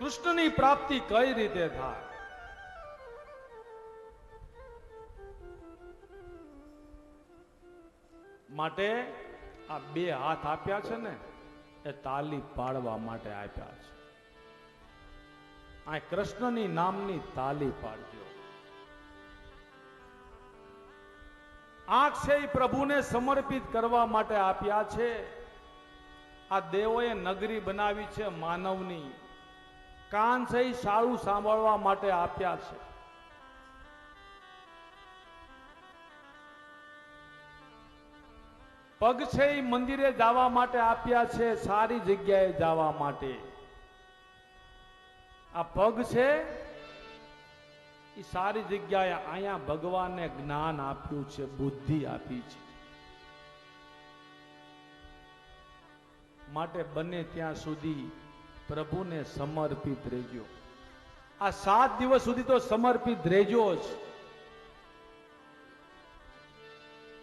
કૃષ્ણની પ્રાપ્તિ કઈ રીતે થાય? માટે આ બે હાથ આપ્યા છે ને, એ તાલી પાડવા માટે આપ્યા છે. આ કૃષ્ણની નામની તાલી પાડજો. આંખ છે એ પ્રભુને સમર્પિત કરવા માટે આપ્યા છે. આ દેવોએ નગરી બનાવી છે માનવની. કાન એ સારું સાંભળવા માટે આપ્યા છે. પગ છે એ મંદિરે જવા માટે આપ્યા છે, સારી જગ્યાએ જવા માટે. આ પગ છે એ સારી જગ્યાએ અહીંયા ભગવાનને જ્ઞાન આપ્યું છે, બુદ્ધિ આપી છે. માટે બને ત્યાં સુધી પ્રભુને સમર્પિત રહેજો. આ સાત દિવસ સુધી તો સમર્પિત રહેજો જ.